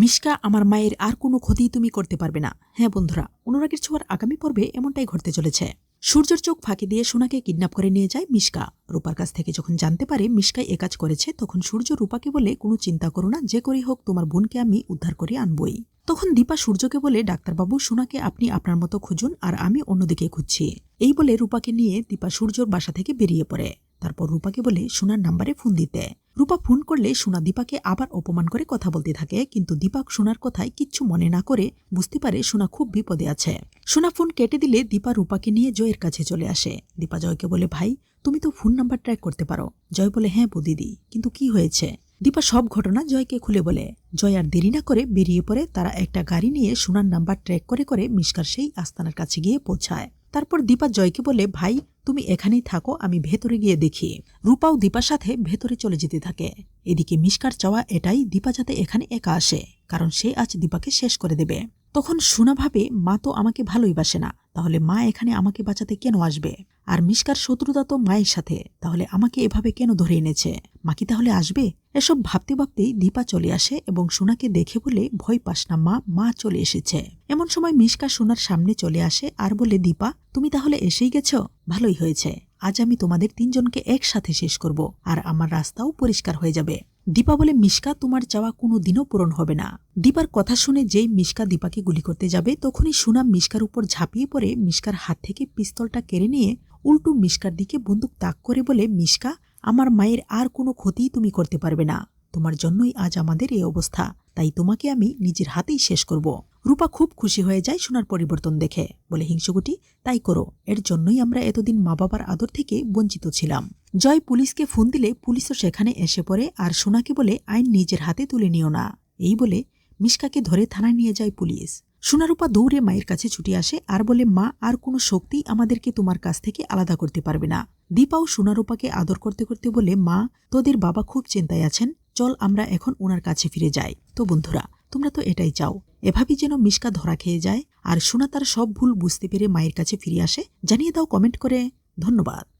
মিশকা আমার মায়ের আর কোনো ক্ষতি তুমি করতে পারবে না। হ্যাঁ বন্ধুরা, অনুরাগের ছোঁয়ার আগামী পর্বে এমনটাই ঘটতে চলেছে। সূর্যের চোখ ফাঁকি দিয়ে সোনাকে কিডন্যাপ করে নিয়ে যায় মিশকা। রূপার কাছ থেকে যখন জানতে পারে মিশকাই কাজ করেছে, তখন সূর্য রূপাকে বলে, কোনো চিন্তা করো না, যে করেই হোক তোমার বোনকে আমি উদ্ধার করে আনবই। তখন দীপা সূর্যকে বলে, ডাক্তারবাবু, সোনাকে আপনি আপনার মতো খুঁজুন আর আমি অন্যদিকে খুঁজছি। এই বলে রূপাকে নিয়ে দীপা সূর্যর বাসা থেকে বেরিয়ে পড়ে। তারপর রূপাকে বলে, সোনার নাম্বারে ফোন দিতে। রূপা ফোন করলে সোনা দীপাকে আবার অপমান করে কথা বলতে থাকে, কিন্তু দীপাক সোনার কথায় কিচ্ছু মনে না করে বুঝতে পারে সোনা খুব বিপদে আছে। সোনা ফোন কেটে দিলে দীপা রূপাকে নিয়ে জয়ের কাছে চলে আসে। দীপা জয়কে বলে, ভাই, তুমি তো ফোন নাম্বার ট্র্যাক করতে পারো। জয় বলে হ্যাঁ বৌ দিদি কিন্তু কি হয়েছে? দীপা সব ঘটনা জয়কে খুলে বলে। জয় আর দেরি না করে বেরিয়ে পড়ে, তারা একটা গাড়ি নিয়ে সোনার নাম্বার ট্র্যাক করে করে মিশকার সেই আস্তানার কাছে গিয়ে পৌঁছায়। তারপর দীপা জয়কে বলে, ভাই, তুমি এখানেই থাকো, আমি ভেতরে গিয়ে দেখি। রূপাও দীপার সাথে ভেতরে চলে যেতে থাকে। এদিকে মিশকার চাওয়া এটাই দীপা যাতে এখানে একা আসে, কারণ সে আজ দীপাকে শেষ করে দেবে। তখন সোনা ভাবে, মা তো আমাকে ভালোই বাসে না, তাহলে মা এখানে আমাকে বাঁচাতে কেন আসবে? আর মিশকার শত্রুতা তো মায়ের সাথে, তাহলে আমাকে এভাবে কেন ধরে এনেছে? মা কি তাহলে আসবে? এসব ভাবতে ভাবতেই দীপা চলে আসে এবং সোনাকে দেখে বলে ভয় পাস না, মা মা চলে এসেছে। এমন সময় মিশকা সোনার সামনে চলে আসে আর বলে, দীপা, তুমি তাহলে এসেই গেছ? ভালোই হয়েছে। আজ আমি তোমাদের তিনজনকে একসাথে শেষ করব আর আমার রাস্তাও পরিষ্কার হয়ে যাবে। দীপা বলে, মিশকা, তোমার চাওয়া কোনো দিনও পূরণ হবে না। দীপার কথা শুনে যেই মিশকা দীপাকে গুলি করতে যাবে, তখনই সুনাম মিশকার উপর ঝাঁপিয়ে পড়ে, মিশকার হাত থেকে পিস্তলটা কেড়ে নিয়ে উল্টো মিশকার দিকে বন্দুক তাক করে বলে, মিশকা আমার মায়ের আর কোনো ক্ষতি তুমি করতে পারবে না। তোমার জন্যই আজ আমাদের এই অবস্থা। তাই তোমাকে আমি নিজের হাতেই শেষ করব। রূপা খুব খুশি হয়ে যায় সোনার পরিবর্তন দেখে। বলে, হিংসুকুটি, তাই করো। এর জন্যই আমরা এতদিন মা বাবার আদর থেকে বঞ্চিত ছিলাম। জয় পুলিশকে ফোন দিলে পুলিশও সেখানে এসে পড়ে আর সোনাকে বলে, আইন নিজের হাতে তুলে নিও না। এই বলে মিশকাকে ধরে থানায় নিয়ে যায় পুলিশ। সোনারূপা দৌড়ে মায়ের কাছে ছুটে আসে আর বলে, মা, আর কোনো শক্তি আমাদেরকে তোমার কাছ থেকে আলাদা করতে পারবে না। দীপাও সোনারূপাকে আদর করতে করতে বলে, মা, তোদের বাবা খুব চিন্তায় আছেন। চল আমরা এখন ওনার কাছে ফিরে যাই। তো বন্ধুরা, তোমরা তো এটাই চাও। এভাবেই যেন মিশকা ধরা খেয়ে যায়। আর সোনা তার সব ভুল বুঝতে পেরে মায়ের কাছে ফিরে আসে। জানিয়ে দাও কমেন্ট করে। ধন্যবাদ।